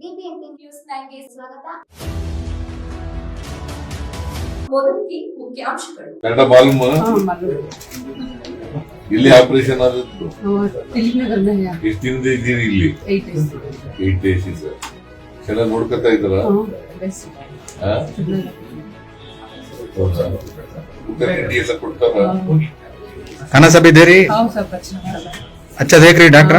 News ಸ್ವಾಗತ. ಮುಖ್ಯಾಂಶಗಳು ಕನ್ನಡ ಮಾಲ್ಮ ಇಲ್ಲಿ ಆಪರೇಷನ್ ಆದದ್ದು ಎಷ್ಟು ದಿನದ ಇದ್ದೀರಿ ಇಲ್ಲಿ? ಏಟ್ ಡೇಸ್ ಇಂದ. ಚೆನ್ನಾಗಿ ನೋಡ್ಕೊತಾ ಇದ್ರ ತಿಂಡಿ ಎಲ್ಲ ಕನಸ ಬಿದ್ದೀರಿ ಅಚ್ಚ ದೇಕ್ರಿ ಡಾಕ್ಟ್ರ.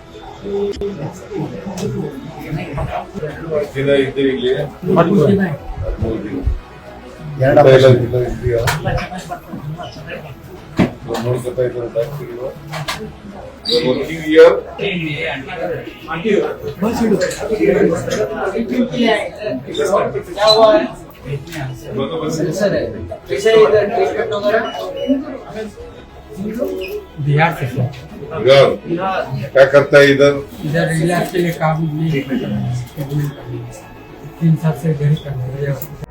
ದಿನ ಇದ್ದೆ ಇಲ್ಲಿ ಹದಿಮೂರು ದಿನ ನೋಡ್ಕೊತಾ बिहार से बिहार? क्या करता है इधर? इधर इलाज के लिए काम नहीं। तीन साल से घर ही करना है।